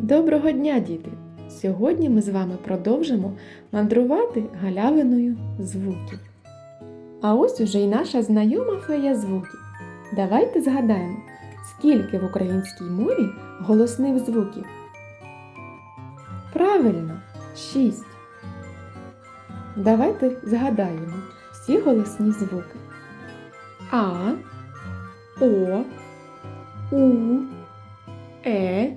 Доброго дня, діти! Сьогодні ми з вами продовжимо мандрувати галявиною звуків. А ось уже й наша знайома фея звуків. Давайте згадаємо, скільки в українській мові голосних звуків. Правильно, шість. Давайте згадаємо всі голосні звуки. А, О, У, Е,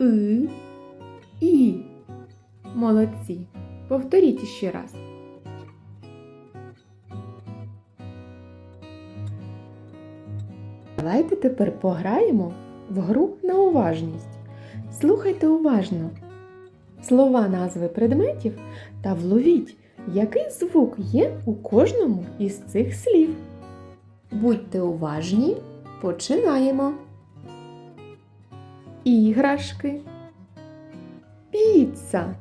И, І. Молодці. Повторіть ще раз. Давайте тепер пограємо в гру на уважність. Слухайте уважно слова назви предметів та вловіть, який звук є у кожному із цих слів. Будьте уважні, починаємо. Іграшки, піца,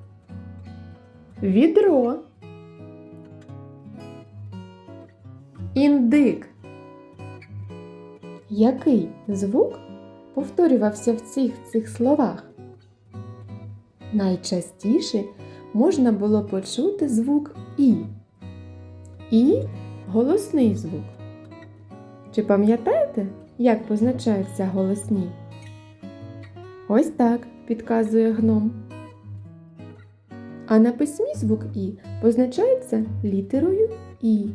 відро, індик. Який звук повторювався в цих цих словах? Найчастіше можна було почути звук І. І голосний звук. Чи пам'ятаєте, як позначаються голосні? Ось так підказує гном. А на письмі звук І позначається літерою І,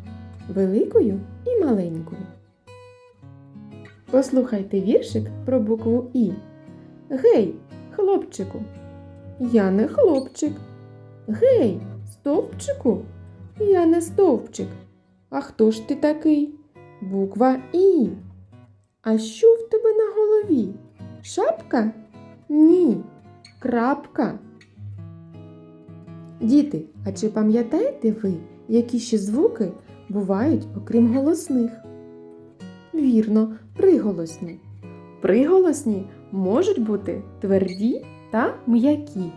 великою і маленькою. Послухайте віршик про букву І. Гей, хлопчику, я не хлопчик. Гей, стовпчику, я не стовпчик. А хто ж ти такий? Буква І. А що в тебе на голові? Шапка? Ні. Крапка. Діти, а чи пам'ятаєте ви, які ще звуки бувають окрім голосних? Вірно, приголосні. Приголосні можуть бути тверді та м'які.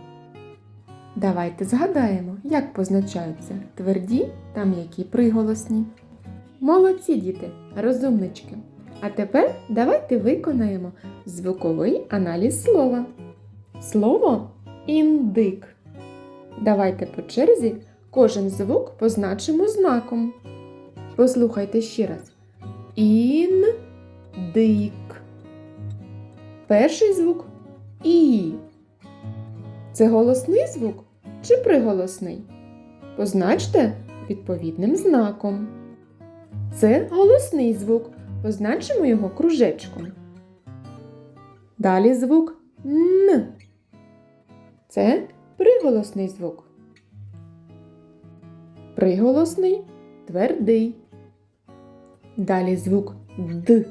Давайте згадаємо, як позначаються тверді та м'які приголосні. Молодці діти, розумнички! А тепер давайте виконаємо звуковий аналіз слова. Слово індик. Давайте по черзі кожен звук позначимо знаком. Послухайте ще раз. Індик. Перший звук І. Це голосний звук чи приголосний? Позначте відповідним знаком. Це голосний звук. Позначимо його кружечком. Далі звук Н. Це приголосний звук. Приголосний твердий. Далі звук Д.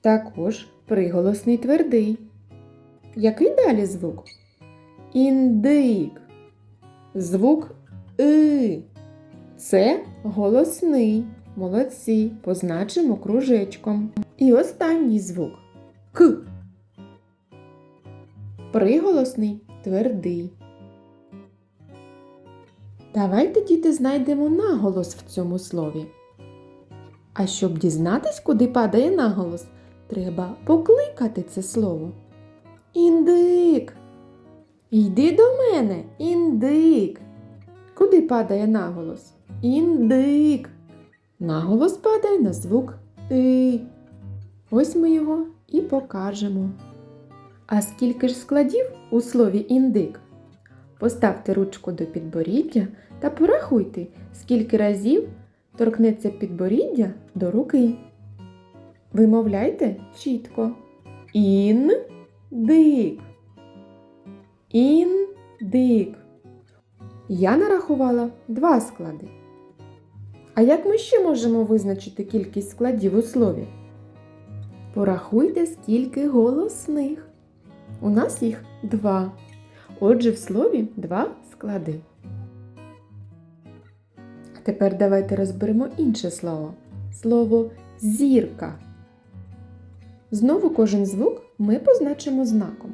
Також приголосний твердий. Який далі звук? Індик. Звук И. Це голосний. Молодці. Позначимо кружечком. І останній звук К. Приголосний твердий. Давайте, діти, знайдемо наголос в цьому слові. А щоб дізнатись, куди падає наголос, треба покликати це слово. Індик. Йди до мене, індик. Куди падає наголос? Індик. Наголос падає на звук И. Ось ми його і покажемо. А скільки ж складів у слові індик? Поставте ручку до підборіддя та порахуйте, скільки разів торкнеться підборіддя до руки. Вимовляйте чітко. Ін-дик. Ін-дик. Я нарахувала два склади. А як ми ще можемо визначити кількість складів у слові? Порахуйте, скільки голосних. У нас їх два. Отже, в слові два склади. А тепер давайте розберемо інше слово. Слово зірка. Знову кожен звук ми позначимо знаком.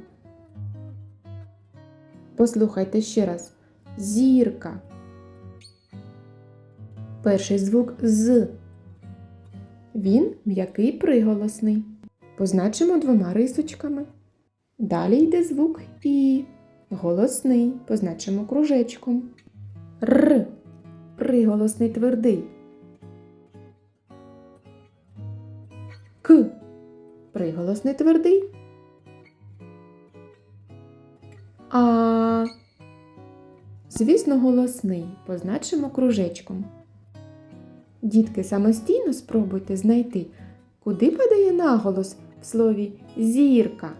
Послухайте ще раз. Зірка. Перший звук з. Він м'який приголосний. Позначимо двома рисочками. Далі йде звук І. Голосний. Позначимо кружечком. Р. Приголосний твердий. К. Приголосний твердий. А. Звісно, голосний. Позначимо кружечком. Дітки, самостійно спробуйте знайти, куди падає наголос в слові зірка.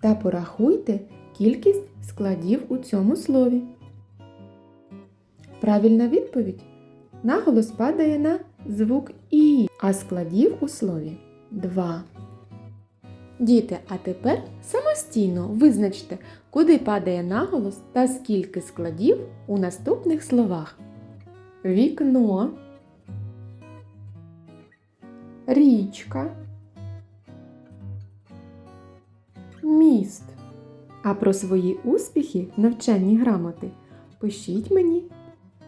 Та порахуйте кількість складів у цьому слові. Правильна відповідь. Наголос падає на звук І, а складів у слові два. Діти, а тепер самостійно визначте, куди падає наголос та скільки складів у наступних словах. Вікно, річка, міст. А про свої успіхи в навчанні грамоти пишіть мені,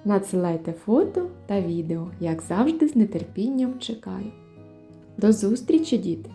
надсилайте фото та відео, як завжди з нетерпінням чекаю. До зустрічі, діти!